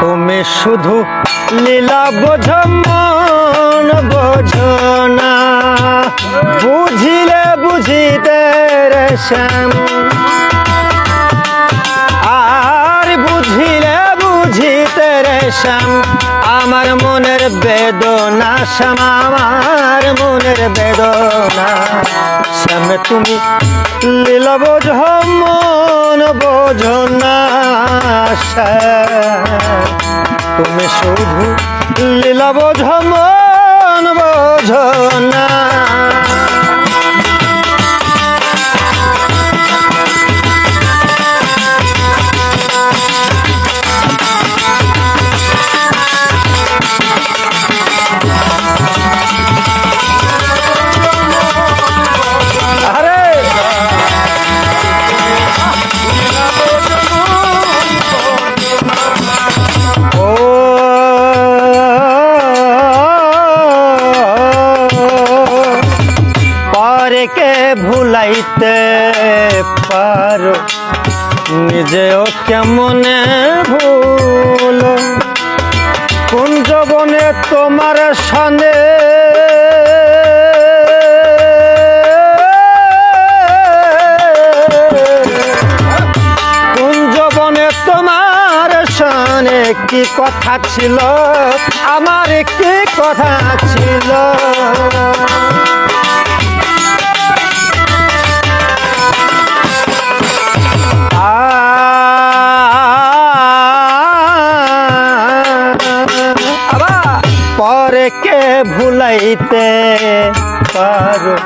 তুমি শুধু লীলা বোঝ মন বোঝ না বুঝিলে বুঝিতে রে শ্যাম। আর বুঝিলে বুঝিতে রে শ্যাম। আমার মনের বেদনা শ্যাম, আমার মনের বেদনা। শ্যাম, তুমি লীলা বোঝ মন বোঝ না শ্যাম। তুমি শুধু লীলা বোঝ মন বোঝ না। পরকে ভুলাইতে পারো? নিজেও কেমনে ভুল? কোন জবনে তোমার সানে? কোন জবনে তোমার সানে কি কথা ছিল? আমার কি কথা ছিল? কে ভুলাইতে পারো?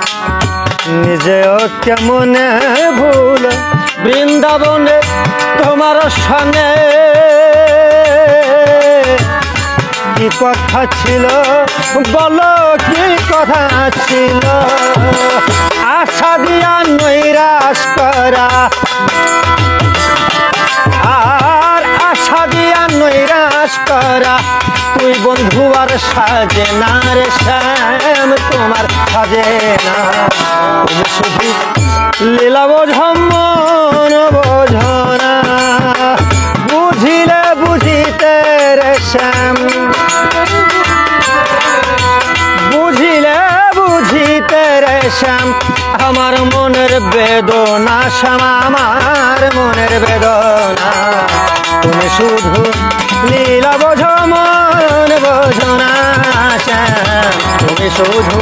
নিজেও কেমনে ভুল? বৃন্দাবনে তোমার সঙ্গে কি কথা ছিল? বলো, কি কথা ছিল? আশা দিয়া নৈরাশ করা। আর আশা দিয়া নৈরাশ করা। তুই বন্ধু আর সাজে না রে শ্যাম, তোমার সাজে না। শুধু লীলা মন বোঝনা। বুঝিলে বুঝিতে রে শ্যাম। বুঝিলে বুঝিতে রে শ্যাম, আমার মনের বেদনা শ্যাম, আমার মনের বেদনা। তুমি শুধু লীলা বোঝ বোঝো তুমি শুধু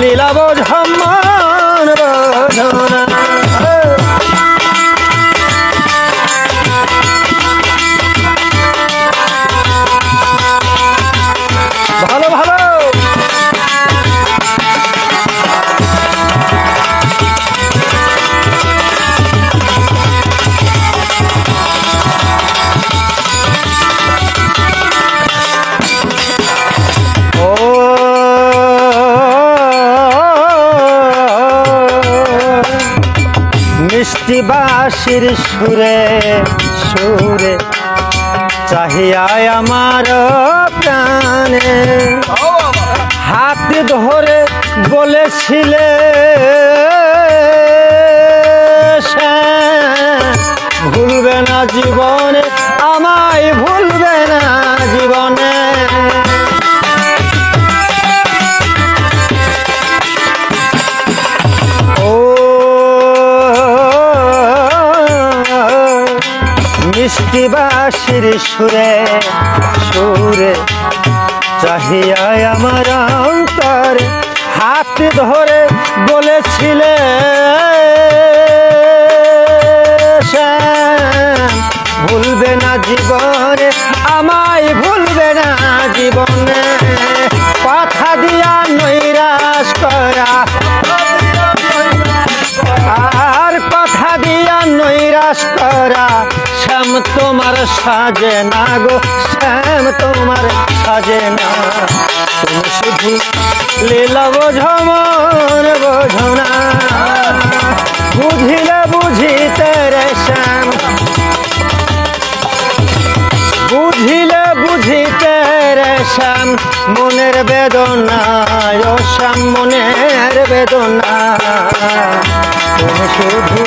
লীলা বোঝ সম্মান বোঝো বাসির সুরে সুরে। চাহিয়ায় আমার প্রাণে। হাত ধরে বলেছিলে বাসির সুরে সুরে চাহিয়ায় আমার অন্তর হাত ধরে বলেছিলে শ্যাম তোমার সাজে না গো, শ্যাম তোমার সাজে না। তুমি শুধু লীলা বোঝো মন বোঝো না বুঝিলে বুঝিতে রে শ্যাম। বুঝিলে বুঝিতে রে শ্যাম। মনের বেদনা শ্যাম মনের বেদনা। তুমি শুধু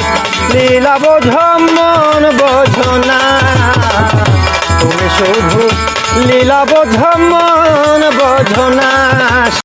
লীলা বোঝ মন বোঝো না তুমি শুধু লীলা বোঝ মন বোঝো না